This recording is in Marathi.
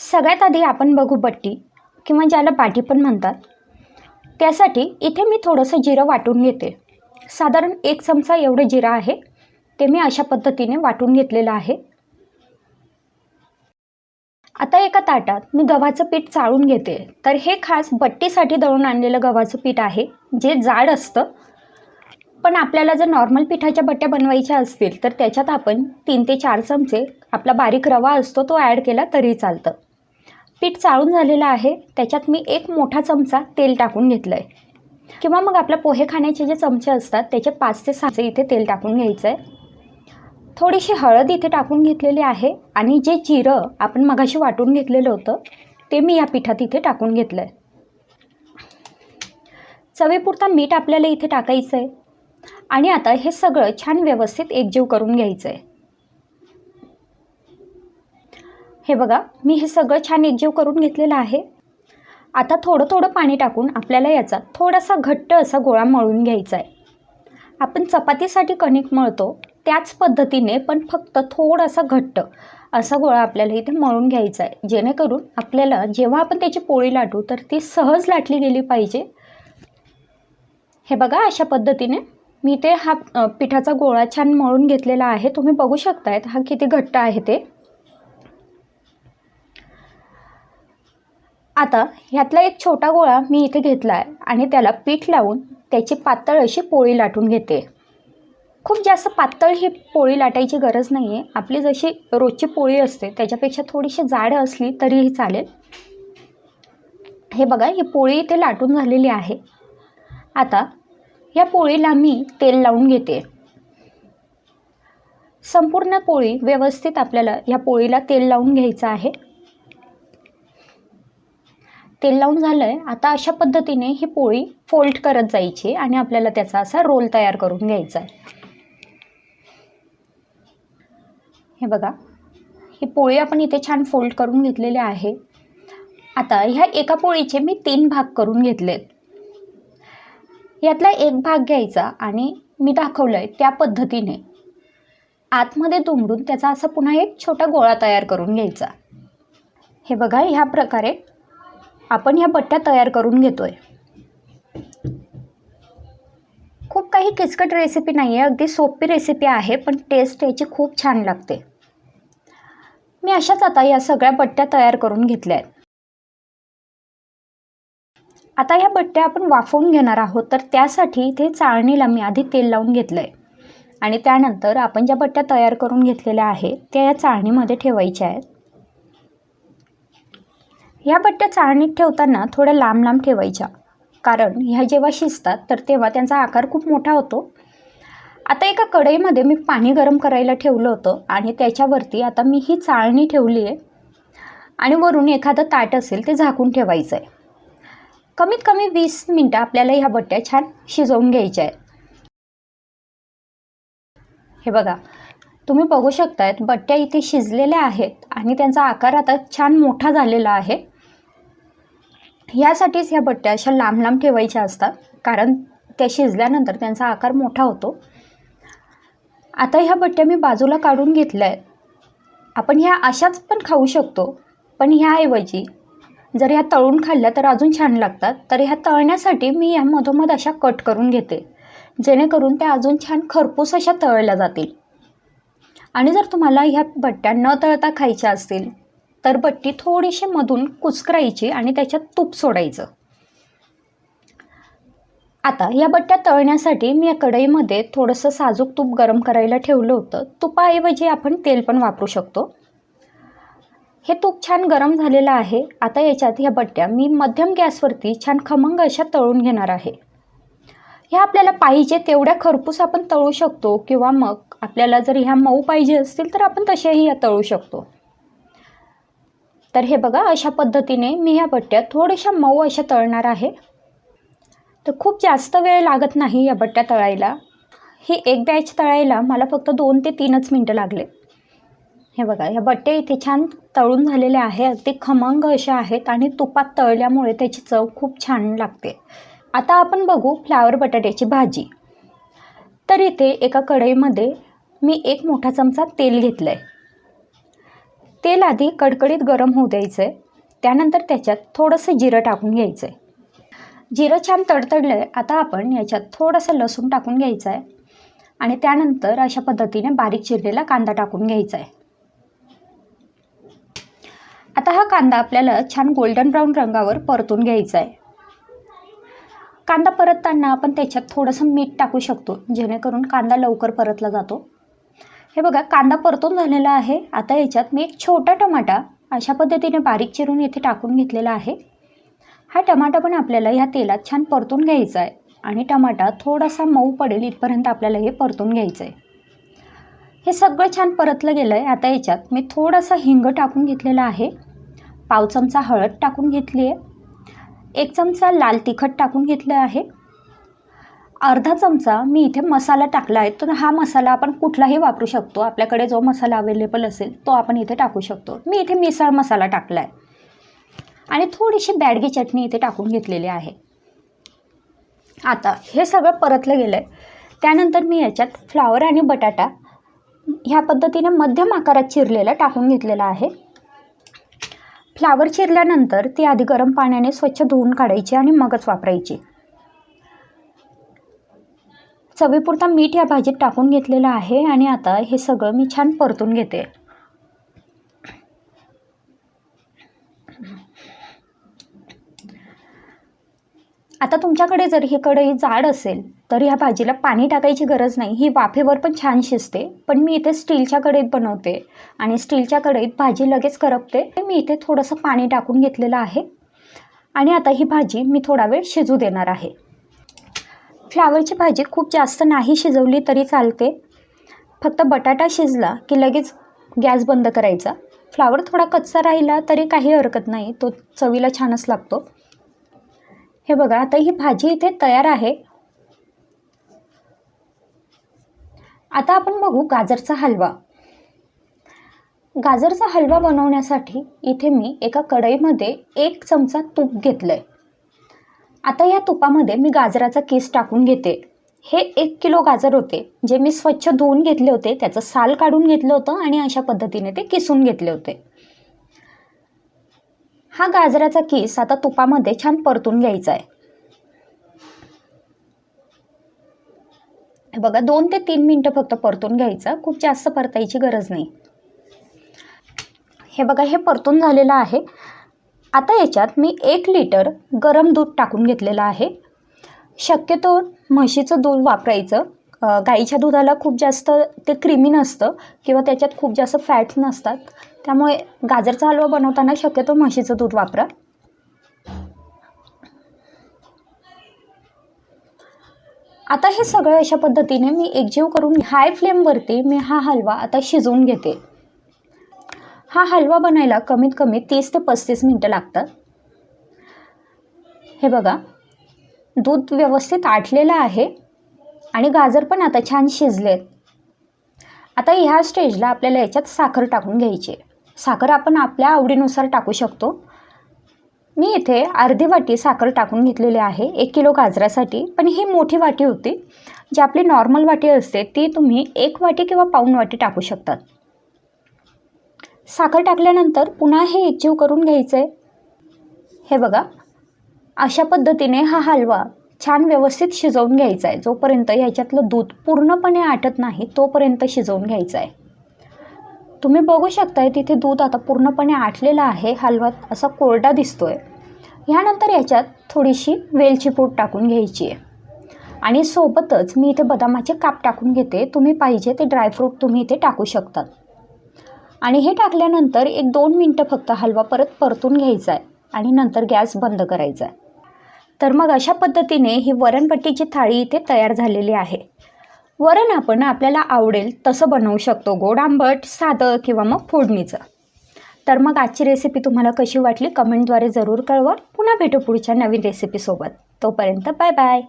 सगळ्यात आधी आपण बघू बट्टी किंवा ज्याला बाटी पण म्हणतात. त्यासाठी इथे मी थोडंसं जिरं वाटून घेते. साधारण एक चमचा एवढं जिरं आहे ते मी अशा पद्धतीने वाटून घेतलेलं आहे. आता एका ताटात मी गव्हाचं पीठ चाळून घेते. तर हे खास बट्टीसाठी दळून आणलेलं गव्हाचं पीठ आहे जे जाड असतं. पण आपल्याला जर नॉर्मल पिठाच्या बट्ट्या बनवायच्या असतील तर त्याच्यात आपण तीन ते चार चमचे आपला बारीक रवा असतो तो ॲड केला तरी चालतं. पीठ चाळून झालेलं आहे. त्याच्यात मी एक मोठा चमचा तेल टाकून घेतलं आहे किंवा मग आपल्या पोहे खाण्याचे जे चमचे असतात त्याचे पाच ते सहाचे इथे तेल टाकून घ्यायचं आहे थोडीशी हळद इथे टाकून घेतलेली आहे आणि जे जिरं आपण मगाशी वाटून घेतलेलं होतं ते मी या पिठात इथे टाकून घेतलं आहे चवीपुरता मीठ आपल्याला इथे टाकायचं आहे आणि आता हे सगळं छान व्यवस्थित एकजीव करून घ्यायचं आहे हे बघा मी हे सगळं छान एकजीव करून घेतलेलं आहे. आता थोडं थोडं पाणी टाकून आपल्याला याचा थोडासा घट्ट असा गोळा मळून घ्यायचा आहे आपण चपातीसाठी कणिक मळतो त्याच पद्धतीने पण फक्त थोडासा घट्ट असा गोळा आपल्याला इथे मळून घ्यायचा आहे जेणेकरून आपल्याला जेव्हा आपण त्याची पोळी लाटू तर ती सहज लाटली गेली पाहिजे. हे बघा अशा पद्धतीने मी ते हा पिठाचा गोळा छान मळून घेतलेला आहे. तुम्ही बघू शकतायत हा किती घट्ट आहे ते. आता ह्यातला एक छोटा गोळा मी इथे घेतला आहे आणि त्याला पीठ लावून त्याची पातळ अशी पोळी लाटून घेते. खूप जास्त पातळ ही पोळी लाटायची गरज नाही आहे आपली जशी रोजची पोळी असते त्याच्यापेक्षा थोडीशी जाड असली तरीही चालेल. हे बघा ही पोळी इथे लाटून झालेली आहे. आता या पोळीला मी तेल लावून घेते. संपूर्ण पोळी व्यवस्थित आपल्याला ह्या पोळीला तेल लावून घ्यायचं आहे. तेल लावून झालं आहे आता अशा पद्धतीने ही पोळी फोल्ड करत जायची आणि आपल्याला त्याचा असा रोल तयार करून घ्यायचा आहे. हे बघा. ही पोळी आपण इथे छान फोल्ड करून घेतलेली आहे. आता ह्या एका पोळीचे मी तीन भाग करून घेतलेत. यातला एक भाग घ्यायचा आणि मी दाखवलं आहे त्या पद्धतीने. आतमध्ये दुमडून त्याचा असा पुन्हा एक छोटा गोळा तयार करून घ्यायचा. हे बघा ह्या प्रकारे आपण ह्या बट्ट्या तयार करून घेतो आहे खूप काही किचकट रेसिपी नाही आहे अगदी सोपी रेसिपी आहे पण टेस्ट याची खूप छान लागते. मी अशाच आता या सगळ्या बट्ट्या तयार करून घेतल्या आहेत. आता ह्या बट्ट्या आपण वाफवून घेणार आहोत तर त्यासाठी इथे चाळणीला मी आधी तेल लावून घेतलं आहे आणि त्यानंतर आपण ज्या बट्ट्या तयार करून घेतलेल्या आहेत त्या या चाळणीमध्ये ठेवायच्या आहेत. ह्या बट्ट्या चाळणीत ठेवताना थोड्या लांब लांब ठेवायच्या. कारण ह्या जेव्हा शिजतात तर तेव्हा त्यांचा आकार खूप मोठा होतो. आता एका कढईमध्ये मी पाणी गरम करायला ठेवलं होतं आणि त्याच्यावरती आता मी ही चाळणी ठेवली आहे आणि वरून एखादं ताट असेल ते झाकून ठेवायचं आहे कमीत कमी वीस मिनटं आपल्याला ह्या बट्ट्या छान शिजवून घ्यायच्या आहेत हे बघा तुम्ही बघू शकतायत बट्ट्या इथे शिजलेल्या आहेत आणि त्यांचा आकार आता छान मोठा झालेला आहे. यासाठीच ह्या बट्ट्या अशा लांब लांब ठेवायच्या असतात कारण त्या शिजल्यानंतर त्यांचा आकार मोठा होतो. आता ह्या बट्ट्या मी बाजूला काढून घेतल्या आहेत. आपण ह्या अशाच पण खाऊ शकतो पण ह्याऐवजी जर ह्या तळून खाल्ल्या तर अजून छान लागतात. तर ह्या तळण्यासाठी मी ह्या मधोमध अशा कट करून घेते जेणेकरून त्या अजून छान खरपूस अशा तळल्या जातील. आणि जर तुम्हाला ह्या बट्ट्या न तळता खायच्या असतील तर बट्टी थोडीशी मधून कुचकरायची आणि त्याच्यात तूप सोडायचं. आता या बट्ट्या तळण्यासाठी मी या कढईमध्ये थोडंसं साजूक तूप गरम करायला ठेवलं होतं. तुपाऐवजी आपण तेल पण वापरू शकतो. हे तूप छान गरम झालेलं आहे. आता याच्यात ह्या बट्ट्या मी मध्यम गॅसवरती छान खमंग अशा तळून घेणार आहे. ह्या आपल्याला पाहिजे तेवढ्या खरपूस आपण तळू शकतो किंवा मग आपल्याला जर ह्या मऊ पाहिजे असतील तर आपण तशाही या तळू शकतो. तर हे बघा अशा पद्धतीने मी ह्या बट्ट्या थोड्याशा मऊ अशा तळणार आहे. तर खूप जास्त वेळ लागत नाही या बट्ट्या तळायला. ही एक बॅच तळायला मला फक्त दोन ते तीनच मिनटं लागले. हे बघा ह्या बट्ट्या इथे छान तळून झालेल्या आहे. अगदी खमंग अशा आहेत आणि तुपात तळल्यामुळे त्याची चव खूप छान लागते. आता आपण बघू फ्लावर बटाट्याची भाजी. तर इथे एका कढईमध्ये मी एक मोठा चमचा तेल घेतलं आहे तेल आधी कडकडीत गरम होऊ द्यायचं. आहे त्यानंतर त्याच्यात थोडंसं जिरं टाकून घ्यायचं आहे जिरं छान तडतडलं आहे आता आपण याच्यात थोडंसं लसूण टाकून घ्यायचं आहे आणि त्यानंतर अशा पद्धतीने बारीक चिरलेला कांदा टाकून घ्यायचा आहे आता हा कांदा आपल्याला छान गोल्डन ब्राऊन रंगावर परतून घ्यायचा आहे कांदा परतताना आपण त्याच्यात थोडंसं मीठ टाकू शकतो जेणेकरून कांदा लवकर परतला जातो. हे बघा कांदा परतून झालेला आहे. आता याच्यात मी एक छोटा टमाटा अशा पद्धतीने बारीक चिरून इथे टाकून घेतलेला आहे. हा टमाटा पण आपल्याला ह्या तेलात छान परतून घ्यायचा आहे. आणि टमाटा थोडासा मऊ पडेल इथपर्यंत आपल्याला हे परतून घ्यायचं आहे. हे सगळं छान परतलं गेलं आहे आता याच्यात मी थोडासा हिंग टाकून घेतलेला आहे. पाव चमचा हळद टाकून घेतली आहे. एक चमचा लाल तिखट टाकून घेतलं आहे. अर्धा चमचा मी इथे मसाला टाकला आहे. तर हा मसाला आपण कुठलाही वापरू शकतो. आपल्याकडे जो मसाला अवेलेबल असेल तो आपण इथे टाकू शकतो. मी इथे मिसळ मसाला टाकला आहे. आणि थोडीशी बॅडगी चटणी इथे टाकून घेतलेली आहे. आता हे सगळं परतलं गेलं आहे त्यानंतर मी याच्यात फ्लावर आणि बटाटा ह्या पद्धतीने मध्यम आकारात चिरलेला टाकून घेतलेला आहे. फ्लावर चिरल्यानंतर ती आधी गरम पाण्याने स्वच्छ धुवून काढायची आणि मगच वापरायची. चवीपुरता मीठ या भाजीत टाकून घेतलेलं आहे आणि आता हे सगळं मी छान परतून घेते. आता तुमच्याकडे जर ही कढई जाड असेल तर ह्या भाजीला पाणी टाकायची गरज नाही. ही वाफेवर पण छान शिजते पण मी इथे स्टीलच्या कढईत बनवते आणि स्टीलच्या कढईत भाजी लगेच करपते. मी इथे थोडंसं पाणी टाकून घेतलेलं आहे आणि आता ही भाजी मी थोडा वेळ शिजू देणार आहे. फ्लावरची भाजी खूप जास्त नाही शिजवली तरी चालते. फक्त बटाटा शिजला की लगेच गॅस बंद करायचा. फ्लावर थोडा कच्चा राहिला तरी काही हरकत नाही. तो चवीला छानच लागतो. हे बघा आता ही भाजी इथे तयार आहे. आता आपण बघू गाजरचा हलवा. गाजरचा हलवा बनवण्यासाठी इथे मी एका कढईमध्ये एक चमचा तूप घेतलं आहे आता या तुपामध्ये मी गाजराचा केस टाकून घेते. हे एक किलो गाजर होते जे मी स्वच्छ धुवून घेतले होते. त्याचं साल काढून घेतलं होतं आणि अशा पद्धतीने ते किसून घेतले होते. हा गाजराचा किस आता तुपामध्ये छान परतून घ्यायचा आहे. बघा दोन ते तीन मिनटं फक्त परतून घ्यायचं. खूप जास्त परतायची गरज नाही. हे बघा हे परतून झालेलं आहे. आता याच्यात मी एक लिटर गरम दूध टाकून घेतलेलं आहे. शक्यतो म्हशीचं दूध वापरायचं. गाईच्या दुधाला खूप जास्त ते क्रीमी नसतं किंवा त्याच्यात खूप जास्त फॅट्स नसतात. त्यामुळे गाजरचा हलवा बनवताना शक्यतो म्हशीचं दूध वापरा. आता हे सगळं अशा पद्धतीने मी एकजीव करून हाय फ्लेमवरती मी हा हलवा आता शिजवून घेते. हा हलवा बनायला कमीत कमी तीस ते पस्तीस मिनटं लागतात. हे बघा दूध व्यवस्थित आटलेलं आहे आणि गाजर पण आता छान शिजलेत. आता ह्या स्टेजला आपल्याला याच्यात साखर टाकून घ्यायची आहे. साखर आपण आपल्या आवडीनुसार टाकू शकतो. मी इथे अर्धी वाटी साखर टाकून घेतलेली आहे एक किलो गाजरासाठी. पण ही मोठी वाटी होती. जी आपली नॉर्मल वाटी असते ती तुम्ही एक वाटी किंवा पाऊण वाटी टाकू शकतात. साखर टाकल्यानंतर पुन्हा हे एकजीव करून घ्यायचं आहे हे बघा अशा पद्धतीने हा हलवा छान व्यवस्थित शिजवून घ्यायचा आहे जोपर्यंत ह्याच्यातलं दूध पूर्णपणे आटत नाही तोपर्यंत शिजवून घ्यायचं आहे तुम्ही बघू शकताय तिथे दूध आता पूर्णपणे आटलेलं आहे हलवा असा कोरडा दिसतोय. ह्यानंतर याच्यात थोडीशी वेलची पूड टाकून घ्यायची आहे आणि सोबतच मी इथे बदामाचे काप टाकून घेते. तुम्ही पाहिजे ते ड्रायफ्रूट तुम्ही इथे टाकू शकतात. आणि हे टाकल्यानंतर एक दोन मिनटं फक्त हलवा परत परतून घ्यायचा आहे आणि नंतर गॅस बंद करायचा आहे. तर मग अशा पद्धतीने ही वरणपट्टीची थाळी इथे तयार झालेली आहे. वरण आपण आपल्याला आवडेल तसं बनवू शकतो गोड आंबट साधं किंवा मग फोडणीचं. तर मग आजची रेसिपी तुम्हाला कशी वाटली कमेंटद्वारे जरूर कळवा. पुन्हा भेटू पुढच्या नवीन रेसिपीसोबत तोपर्यंत बाय बाय